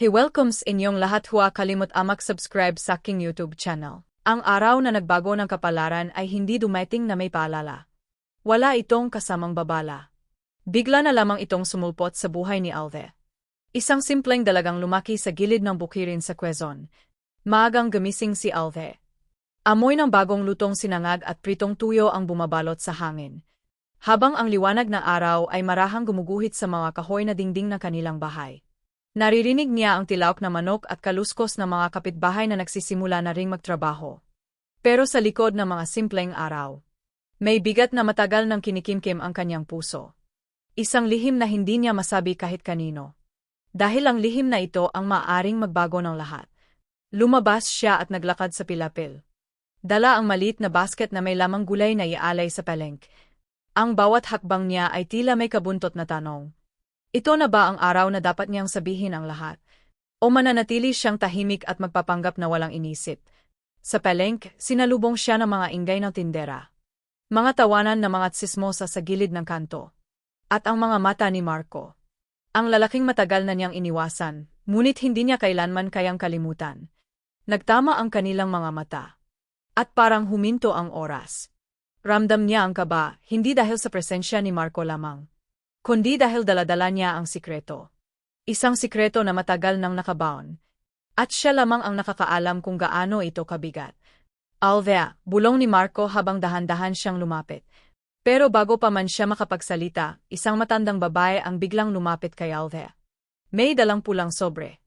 He welcomes inyong lahat huwa kalimut amak subscribe sa aking YouTube channel. Ang araw na nagbago ng kapalaran ay hindi dumating na may paalala. Wala itong kasamang babala. Bigla na lamang itong sumulpot sa buhay ni Alve. Isang simpleng dalagang lumaki sa gilid ng bukirin sa Quezon. Maagang gumising si Alve. Amoy ng bagong lutong sinangag at pritong tuyo ang bumabalot sa hangin. Habang ang liwanag ng araw ay marahang gumuguhit sa mga kahoy na dingding ng kanilang bahay. Naririnig niya ang tilawak na manok at kaluskos ng mga kapitbahay na nagsisimula na ring magtrabaho. Pero sa likod ng mga simpleng araw, may bigat na matagal nang kinikimkim ang kanyang puso. Isang lihim na hindi niya masabi kahit kanino. Dahil ang lihim na ito ang maaring magbago ng lahat. Lumabas siya at naglakad sa pilapil. Dala ang maliit na basket na may lamang gulay na ialay sa palengke. Ang bawat hakbang niya ay tila may kabuntot na tanong. Ito na ba ang araw na dapat niyang sabihin ang lahat? O mananatili siyang tahimik at magpapanggap na walang inisip? Sa palengke, sinalubong siya ng mga ingay ng tindera. Mga tawanan na mga tsismosa sa gilid ng kanto. At ang mga mata ni Marco. Ang lalaking matagal na niyang iniwasan, ngunit hindi niya kailanman kayang kalimutan. Nagtama ang kanilang mga mata. At parang huminto ang oras. Ramdam niya ang kaba, hindi dahil sa presensya ni Marco lamang kundi dahil daladala niya ang sikreto. Isang sikreto na matagal nang nakabaon. At siya lamang ang nakakaalam kung gaano ito kabigat. Alvea, bulong ni Marco habang dahan-dahan siyang lumapit. Pero bago pa man siya makapagsalita, isang matandang babae ang biglang lumapit kay Alvea. May dalang pulang sobre.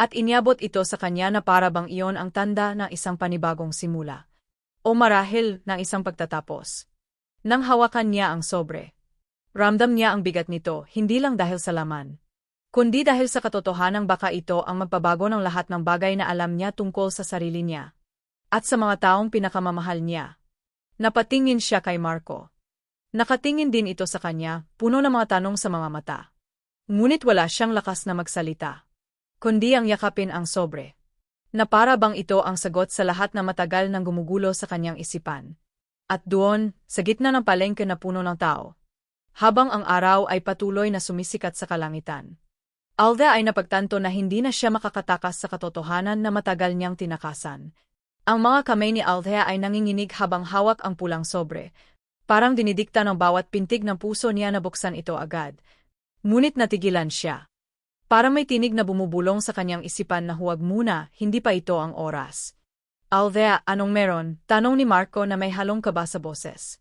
At inyabot ito sa kanya na para bang iyon ang tanda ng isang panibagong simula. O marahil ng isang pagtatapos. Nang hawakan niya ang sobre, Ramdam niya ang bigat nito, hindi lang dahil sa laman. Kundi dahil sa katotohanang baka ito ang magpabago ng lahat ng bagay na alam niya tungkol sa sarili niya. At sa mga taong pinakamamahal niya. Napatingin siya kay Marco. Nakatingin din ito sa kanya, puno ng mga tanong sa mga mata. Ngunit wala siyang lakas na magsalita. Kundi ang yakapin ang sobre. Na para bang ito ang sagot sa lahat na matagal nang gumugulo sa kanyang isipan. At doon, sa gitna ng palengke na puno ng tao, habang ang araw ay patuloy na sumisikat sa kalangitan. Alda ay napagtanto na hindi na siya makakatakas sa katotohanan na matagal niyang tinakasan. Ang mga kamay ni Althea ay nanginginig habang hawak ang pulang sobre. Parang dinidikta ng bawat pintig ng puso niya na buksan ito agad. Ngunit natigilan siya. Parang may tinig na bumubulong sa kanyang isipan na huwag muna, hindi pa ito ang oras. Althea, anong meron? Tanong ni Marco na may halong kaba sa boses.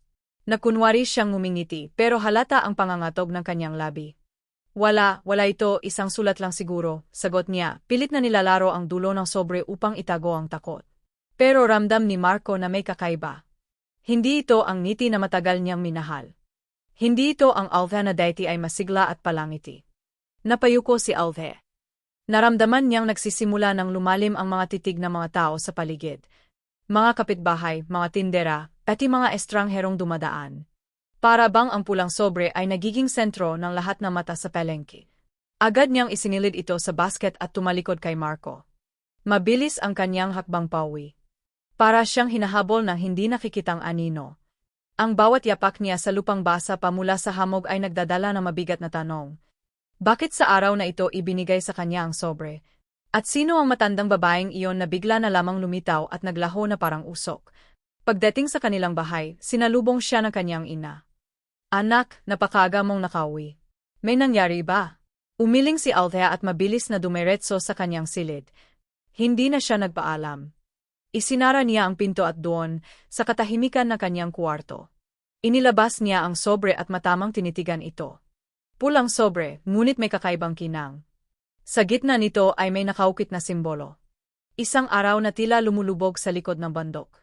Nakunwari siyang ngumingiti pero halata ang pangangatog ng kanyang labi. Wala, wala ito, isang sulat lang siguro, sagot niya, pilit na nilalaro ang dulo ng sobre upang itago ang takot. Pero ramdam ni Marco na may kakaiba. Hindi ito ang ngiti na matagal niyang minahal. Hindi ito ang Alve na deity ay masigla at palangiti. Napayuko si Alve. Naramdaman niyang nagsisimula ng lumalim ang mga titig ng mga tao sa paligid. Mga kapitbahay, mga tindera, pati mga estrangherong dumadaan. Para bang ang pulang sobre ay nagiging sentro ng lahat ng mata sa pelengke. Agad niyang isinilid ito sa basket at tumalikod kay Marco. Mabilis ang kanyang hakbang pawi. Para siyang hinahabol ng hindi nakikitang anino. Ang bawat yapak niya sa lupang basa pamula sa hamog ay nagdadala ng mabigat na tanong. Bakit sa araw na ito ibinigay sa kanya ang sobre? At sino ang matandang babaeng iyon na bigla na lamang lumitaw at naglaho na parang usok? Pagdating sa kanilang bahay, sinalubong siya ng kanyang ina. Anak, napakaga mong nakauwi. May nangyari ba? Umiling si Althea at mabilis na dumiretso sa kanyang silid. Hindi na siya nagpaalam. Isinara niya ang pinto at doon, sa katahimikan na kanyang kuwarto. Inilabas niya ang sobre at matamang tinitigan ito. Pulang sobre, ngunit may kakaibang kinang. Sa gitna nito ay may nakaukit na simbolo. Isang araw na tila lumulubog sa likod ng bandok.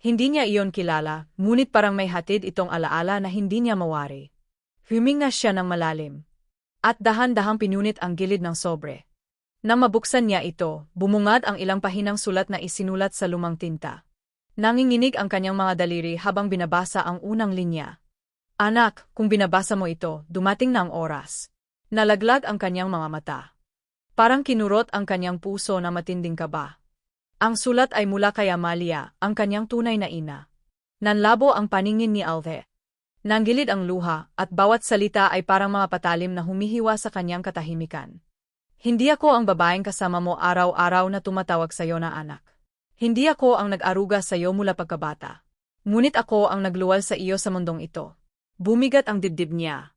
Hindi niya iyon kilala, ngunit parang may hatid itong alaala na hindi niya mawari. Huminga siya ng malalim. At dahan-dahang pinunit ang gilid ng sobre. Nang mabuksan niya ito, bumungad ang ilang pahinang sulat na isinulat sa lumang tinta. Nanginginig ang kanyang mga daliri habang binabasa ang unang linya. Anak, kung binabasa mo ito, dumating na ang oras. Nalaglag ang kanyang mga mata. Parang kinurot ang kanyang puso na matinding kaba. Ang sulat ay mula kay Amalia, ang kanyang tunay na ina. Nanlabo ang paningin ni Alve. Nanggilid ang luha, at bawat salita ay parang mga patalim na humihiwa sa kanyang katahimikan. Hindi ako ang babaeng kasama mo araw-araw na tumatawag sa'yo na anak. Hindi ako ang nag-aruga sa'yo mula pagkabata. Ngunit ako ang nagluwal sa iyo sa mundong ito. Bumigat ang dibdib niya.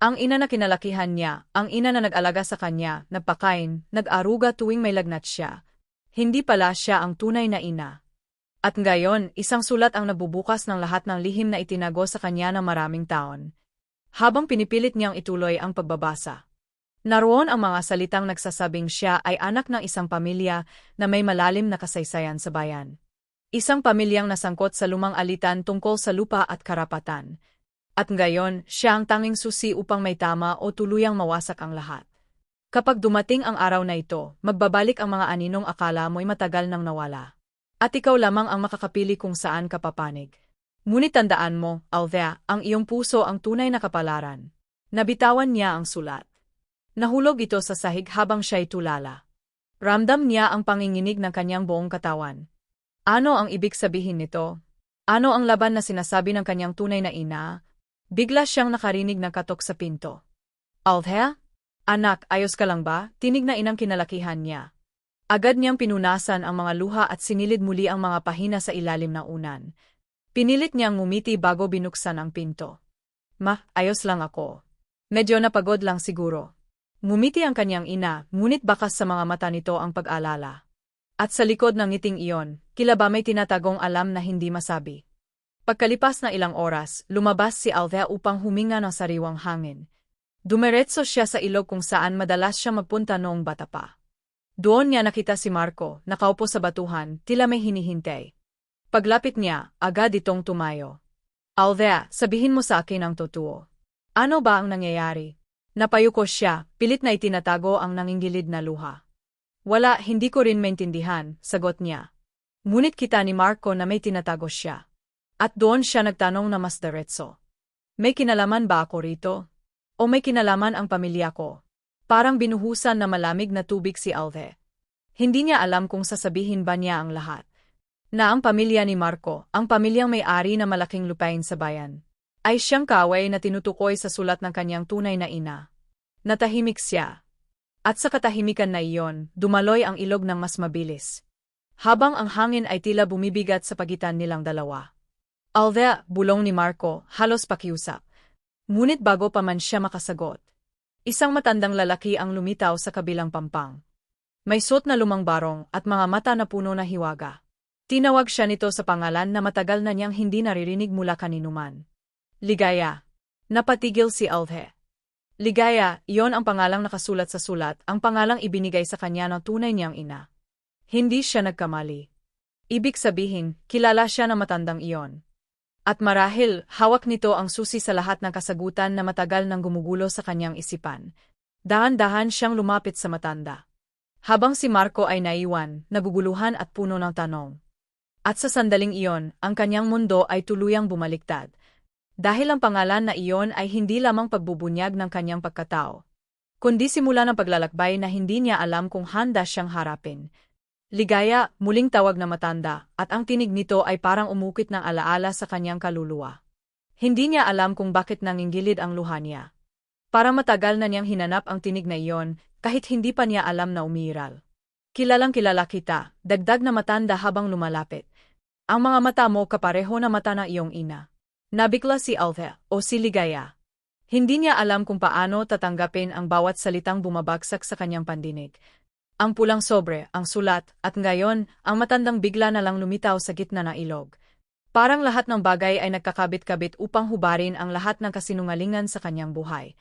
Ang ina na kinalakihan niya, ang ina na nag-alaga sa kanya, nagpakain, nag-aruga tuwing may lagnat siya. Hindi pala siya ang tunay na ina. At ngayon, isang sulat ang nabubukas ng lahat ng lihim na itinago sa kanya ng maraming taon. Habang pinipilit niyang ituloy ang pagbabasa. Naroon ang mga salitang nagsasabing siya ay anak ng isang pamilya na may malalim na kasaysayan sa bayan. Isang pamilyang nasangkot sa lumang alitan tungkol sa lupa at karapatan. At ngayon, siya ang tanging susi upang may tama o tuluyang mawasak ang lahat. Kapag dumating ang araw na ito, magbabalik ang mga aninong akala mo'y matagal nang nawala. At ikaw lamang ang makakapili kung saan ka papanig. Ngunit tandaan mo, Althea, ang iyong puso ang tunay na kapalaran. Nabitawan niya ang sulat. Nahulog ito sa sahig habang siya'y tulala. Ramdam niya ang panginginig ng kanyang buong katawan. Ano ang ibig sabihin nito? Ano ang laban na sinasabi ng kanyang tunay na ina? Bigla siyang nakarinig ng katok sa pinto. Althea? Anak, ayos ka lang ba? Tinig na inang kinalakihan niya. Agad niyang pinunasan ang mga luha at sinilid muli ang mga pahina sa ilalim ng unan. Pinilit niyang ngumiti bago binuksan ang pinto. Ma, ayos lang ako. Medyo napagod lang siguro. Ngumiti ang kanyang ina, ngunit bakas sa mga mata nito ang pag-alala. At sa likod ng ngiting iyon, kila ba may tinatagong alam na hindi masabi. Pagkalipas na ilang oras, lumabas si Althea upang huminga ng sariwang hangin. Dumiretso siya sa ilog kung saan madalas siya magpunta noong bata pa. Doon niya nakita si Marco, nakaupo sa batuhan, tila may hinihintay. Paglapit niya, agad itong tumayo. Althea, sabihin mo sa akin ang totoo. Ano ba ang nangyayari? Napayuko siya, pilit na itinatago ang nangingilid na luha. Wala, hindi ko rin maintindihan, sagot niya. Ngunit kita ni Marco na may tinatago siya. At doon siya nagtanong na mas diretso. May kinalaman ba ako rito? O may kinalaman ang pamilya ko? Parang binuhusan na malamig na tubig si Alve. Hindi niya alam kung sasabihin ba niya ang lahat. Na ang pamilya ni Marco, ang pamilyang may-ari na malaking lupain sa bayan, ay siyang kaway na tinutukoy sa sulat ng kanyang tunay na ina. Natahimik siya. At sa katahimikan na iyon, dumaloy ang ilog ng mas mabilis. Habang ang hangin ay tila bumibigat sa pagitan nilang dalawa. Alvea, bulong ni Marco, halos pakiusap. Ngunit bago pa man siya makasagot. Isang matandang lalaki ang lumitaw sa kabilang pampang. May suot na lumang barong at mga mata na puno na hiwaga. Tinawag siya nito sa pangalan na matagal na niyang hindi naririnig mula kaninuman. Ligaya. Napatigil si Althe. Ligaya, iyon ang pangalang nakasulat sa sulat, ang pangalang ibinigay sa kanya ng tunay niyang ina. Hindi siya nagkamali. Ibig sabihin, kilala siya na matandang iyon. At marahil, hawak nito ang susi sa lahat ng kasagutan na matagal nang gumugulo sa kanyang isipan. Dahan-dahan siyang lumapit sa matanda. Habang si Marco ay naiwan, naguguluhan at puno ng tanong. At sa sandaling iyon, ang kanyang mundo ay tuluyang bumaliktad. Dahil ang pangalan na iyon ay hindi lamang pagbubunyag ng kanyang pagkatao, kundi simula ng paglalakbay na hindi niya alam kung handa siyang harapin. Ligaya, muling tawag na matanda, at ang tinig nito ay parang umukit ng alaala sa kanyang kaluluwa. Hindi niya alam kung bakit nangingilid ang luha niya. Para matagal na niyang hinanap ang tinig na iyon, kahit hindi pa niya alam na umiral. Kilalang kilala kita, dagdag na matanda habang lumalapit. Ang mga mata mo kapareho na mata ng iyong ina. Nabikla si Althea, o si Ligaya. Hindi niya alam kung paano tatanggapin ang bawat salitang bumabagsak sa kanyang pandinig. Ang pulang sobre, ang sulat, at ngayon, ang matandang bigla na lang lumitaw sa gitna ng ilog. Parang lahat ng bagay ay nagkakabit-kabit upang hubarin ang lahat ng kasinungalingan sa kanyang buhay.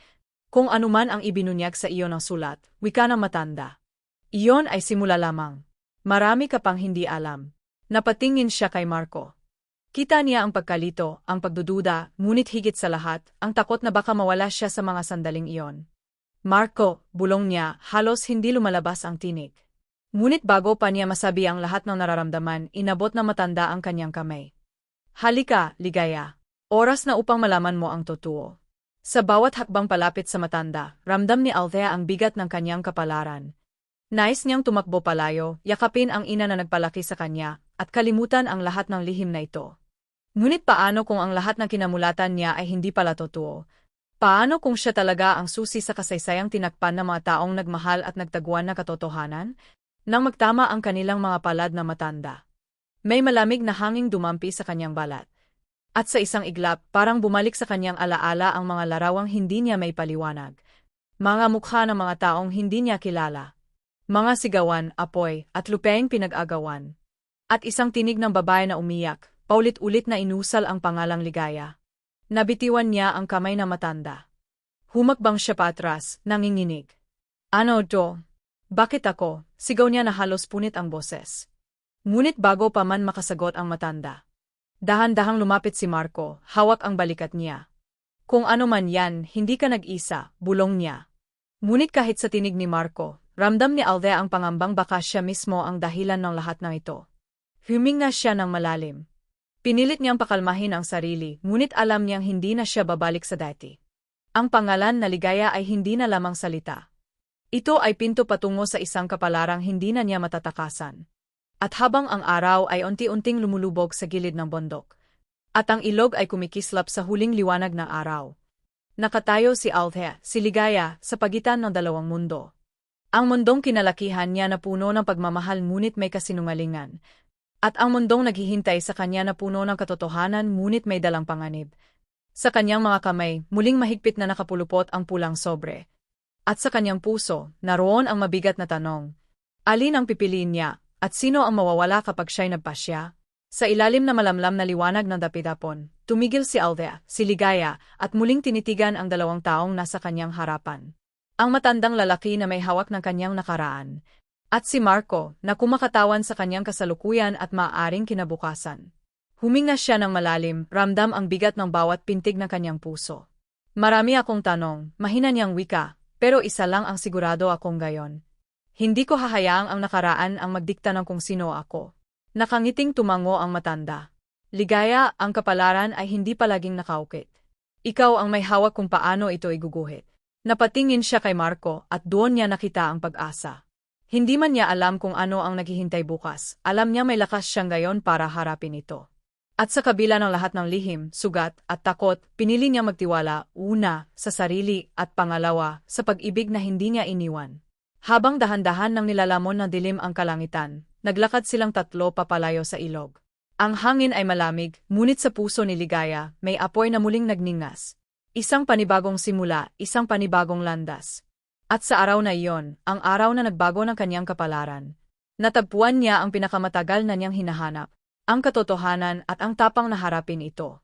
Kung anuman ang ibinunyag sa iyo ng sulat, wika ng matanda. Iyon ay simula lamang. Marami ka pang hindi alam. Napatingin siya kay Marco. Kita niya ang pagkalito, ang pagdududa, ngunit higit sa lahat, ang takot na baka mawala siya sa mga sandaling iyon. Marco, bulong niya, halos hindi lumalabas ang tinig. Ngunit bago pa niya masabi ang lahat ng nararamdaman, inabot na matanda ang kanyang kamay. Halika, ligaya. Oras na upang malaman mo ang totoo. Sa bawat hakbang palapit sa matanda, ramdam ni Althea ang bigat ng kanyang kapalaran. Nais niyang tumakbo palayo, yakapin ang ina na nagpalaki sa kanya, at kalimutan ang lahat ng lihim na ito. Ngunit paano kung ang lahat ng kinamulatan niya ay hindi pala totoo? Paano kung siya talaga ang susi sa kasaysayang tinakpan ng mga taong nagmahal at nagtaguan na katotohanan? Nang magtama ang kanilang mga palad na matanda. May malamig na hanging dumampi sa kanyang balat. At sa isang iglap, parang bumalik sa kanyang alaala ang mga larawang hindi niya may paliwanag. Mga mukha ng mga taong hindi niya kilala. Mga sigawan, apoy, at lupaing pinag-agawan. At isang tinig ng babae na umiyak, paulit-ulit na inusal ang pangalang ligaya. Nabitiwan niya ang kamay na matanda. Humakbang siya patras, nanginginig. Ano to? Bakit ako? Sigaw niya na halos punit ang boses. Ngunit bago pa man makasagot ang matanda. Dahan-dahang lumapit si Marco, hawak ang balikat niya. Kung ano man yan, hindi ka nag-isa, bulong niya. Ngunit kahit sa tinig ni Marco, ramdam ni Aldea ang pangambang baka siya mismo ang dahilan ng lahat ng ito. Huminga siya ng malalim. Pinilit niyang pakalmahin ang sarili, ngunit alam niyang hindi na siya babalik sa dati. Ang pangalan na ligaya ay hindi na lamang salita. Ito ay pinto patungo sa isang kapalarang hindi na niya matatakasan. At habang ang araw ay unti-unting lumulubog sa gilid ng bundok, at ang ilog ay kumikislap sa huling liwanag ng araw. Nakatayo si Althea, si Ligaya, sa pagitan ng dalawang mundo. Ang mundong kinalakihan niya na puno ng pagmamahal ngunit may kasinungalingan, at ang mundong naghihintay sa kanya na puno ng katotohanan ngunit may dalang panganib. Sa kanyang mga kamay, muling mahigpit na nakapulupot ang pulang sobre. At sa kanyang puso, naroon ang mabigat na tanong. Alin ang pipiliin niya, at sino ang mawawala kapag siya'y nagpasya? Sa ilalim na malamlam na liwanag ng dapitapon, tumigil si Aldea, si Ligaya, at muling tinitigan ang dalawang taong nasa kanyang harapan. Ang matandang lalaki na may hawak ng kanyang nakaraan, at si Marco, na kumakatawan sa kanyang kasalukuyan at maaaring kinabukasan. Huminga siya ng malalim, ramdam ang bigat ng bawat pintig ng kanyang puso. Marami akong tanong, mahina niyang wika, pero isa lang ang sigurado akong gayon. Hindi ko hahayaang ang nakaraan ang magdikta ng kung sino ako. Nakangiting tumango ang matanda. Ligaya, ang kapalaran ay hindi palaging nakaukit. Ikaw ang may hawak kung paano ito iguguhit. Napatingin siya kay Marco at doon niya nakita ang pag-asa. Hindi man niya alam kung ano ang naghihintay bukas, alam niya may lakas siyang gayon para harapin ito. At sa kabila ng lahat ng lihim, sugat, at takot, pinili niya magtiwala, una, sa sarili, at pangalawa, sa pag-ibig na hindi niya iniwan. Habang dahan-dahan ng nilalamon ng dilim ang kalangitan, naglakad silang tatlo papalayo sa ilog. Ang hangin ay malamig, ngunit sa puso ni Ligaya, may apoy na muling nagningas. Isang panibagong simula, isang panibagong landas. At sa araw na iyon, ang araw na nagbago ng kanyang kapalaran. Natagpuan niya ang pinakamatagal na niyang hinahanap, ang katotohanan at ang tapang na harapin ito.